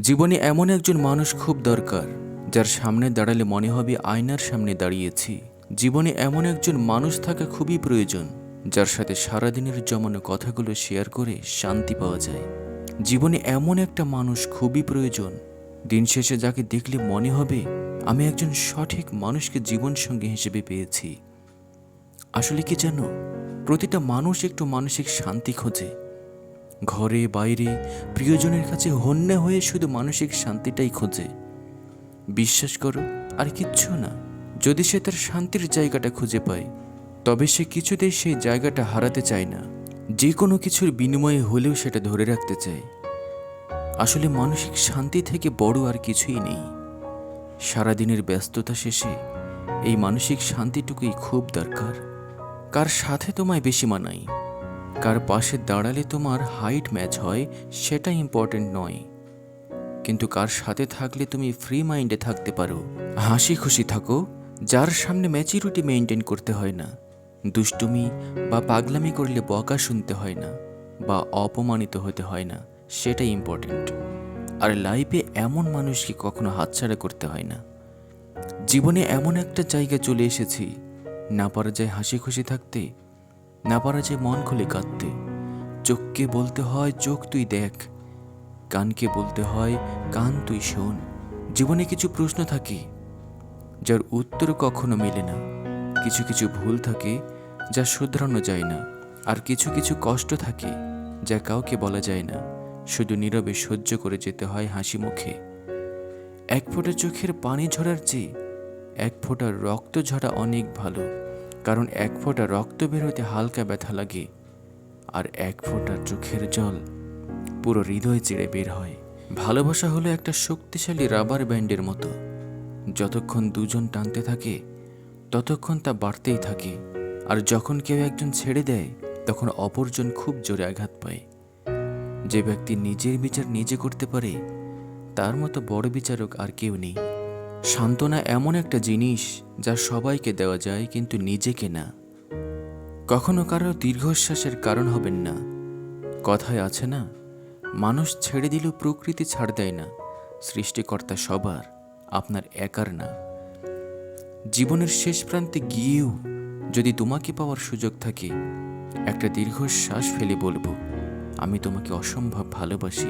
জীবনে এমন একজন মানুষ খুব দরকার, যার সামনে দাঁড়ালে মনে হবে আয়নার সামনে দাঁড়িয়েছি। জীবনে এমন একজন মানুষ থাকা খুবই প্রয়োজন, যার সাথে সারাদিনের জমানো কথাগুলো শেয়ার করে শান্তি পাওয়া যায়। জীবনে এমন একটা মানুষ খুবই প্রয়োজন, দিন শেষে যাকে দেখলে মনে হবে, আমি একজন সঠিক মানুষকে জীবনসঙ্গী হিসেবে পেয়েছি। আসলে কি জানো, প্রতিটা মানুষ একটু মানসিক শান্তি খোঁজে ঘরে, বাইরে, প্রিয়জনের কাছে হন্যে হয়ে শুধু মানসিক শান্তিটাই খোঁজে। বিশ্বাস করো, আর কিচ্ছু না। যদি সে তার শান্তির জায়গাটা খুঁজে পায়, তবে সে কিছুতেই সেই জায়গাটা হারাতে চায় না। যে কোনো কিছুর বিনিময়ে হলেও সেটা ধরে রাখতে চায়। আসলে মানসিক শান্তি থেকে বড় আর কিছুই নেই। সারাদিনের ব্যস্ততা শেষে এই মানসিক শান্তিটুকুই খুব দরকার। কার সাথে তোমায় বেশি মানাই কার পাশে দাঁড়ালে তোমার হাইট ম্যাচ হয়, সেটা ইম্পর্টেন্ট নয়। কিন্তু কার সাথে থাকলে তুমি ফ্রি মাইন্ডে থাকতে পারো। হাসি খুশি থাকো, যার সামনে ম্যাচিউরিটি মেনটেন করতে হয় না। দুষ্টুমি বা পাগলামি করলে বকা শুনতে হয় না, বা অপমানিত হতে হয় না, সেটাই ইম্পর্টেন্ট আর লাইফে এমন মানুষকে কখনো হাতছাড়া করতে হয় না। জীবনে এমন একটা জায়গা চলে এসেছি, না পারা যায় হাসি খুশি থাকতে না পারা যায় মন খুলে কাঁদতে। চোখকে বলতে হয়, চোখ তুই দেখ। কানকে বলতে হয়, কান তুই শোন। জীবনে কিছু প্রশ্ন থাকে, যার উত্তর কখনো মেলে না। কিছু কিছু ভুল থাকে, যা শুধরানো যায় না। আর কিছু কিছু কষ্ট থাকে, যা কাউকে বলা যায় না। শুধু নীরবে সহ্য করে যেতে হয় হাসি মুখে। এক ফোঁটা চোখের পানি ঝরার চেয়ে, এক ফোঁটা রক্ত ঝরা অনেক ভালো। কারণ এক ফোঁটা রক্ত বের হতে হালকা ব্যথা লাগে, আর এক ফোঁটা চোখের জল পুরো হৃদয় চিড়ে বের হয়। ভালোবাসা হলো একটা শক্তিশালী রাবার ব্যান্ডের মতো। যতক্ষণ দুজন টানতে থাকে, ততক্ষণ তা বাড়তেই থাকে, আর যখন কেউ একজন ছেড়ে দেয়, তখন অপরজন খুব জোরে আঘাত পায়। যে ব্যক্তি নিজের বিচার নিজে করতে পারে, তার মতো বড় বিচারক আর কেউ নেই। সান্ত্বনা এমন একটা জিনিস যা সবাইকে দেওয়া যায় কিন্তু নিজেকে না। কখনো কারও দীর্ঘশ্বাসের কারণ হবেন না। কথায় আছে না, মানুষ ছেড়ে দিলেও প্রকৃতি ছাড় দেয় না, সৃষ্টিকর্তা সবার, আপনার একার না। জীবনের শেষ প্রান্তে গিয়েও যদি তোমাকে পাওয়ার সুযোগ থাকে, একটা দীর্ঘশ্বাস ফেলে বলব, আমি তোমাকে অসম্ভব ভালোবাসি।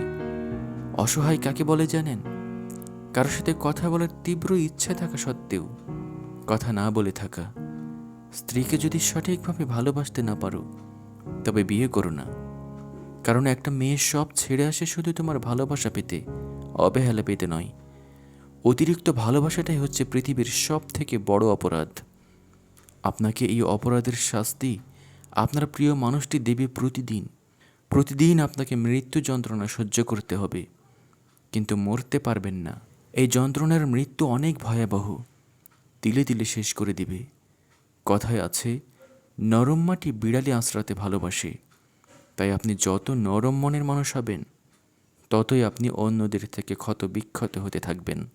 অসহায় কাকে বলে জানেন? কারোর সাথে কথা বলার তীব্র ইচ্ছে থাকা সত্ত্বেও, কথা না বলে থাকা, স্ত্রীকে যদি সঠিকভাবে ভালোবাসতে না পারো, তবে বিয়ে করো না। কারণ একটা মেয়ে সব ছেড়ে আসে শুধু তোমার ভালোবাসা পেতে, অবহেলা পেতে নয়। অতিরিক্ত ভালোবাসাটাই হচ্ছে পৃথিবীর সব থেকে বড় অপরাধ। আপনাকে এই অপরাধের শাস্তি আপনার প্রিয় মানুষটি দেবে প্রতিদিন। প্রতিদিন আপনাকে মৃত্যু যন্ত্রণা সহ্য করতে হবে। কিন্তু মরতে পারবেন না। এই যন্ত্রণার মৃত্যু অনেক ভয়াবহ। তিলে তিলে শেষ করে দিবে। কথায় আছে, নরম মাটি বিড়ালে আঁচড়াতে ভালোবাসে। তাই আপনি যত নরম মনের মানুষ হবেন, ততই আপনি অন্যদের থেকে ক্ষত বিক্ষত হতে থাকবেন।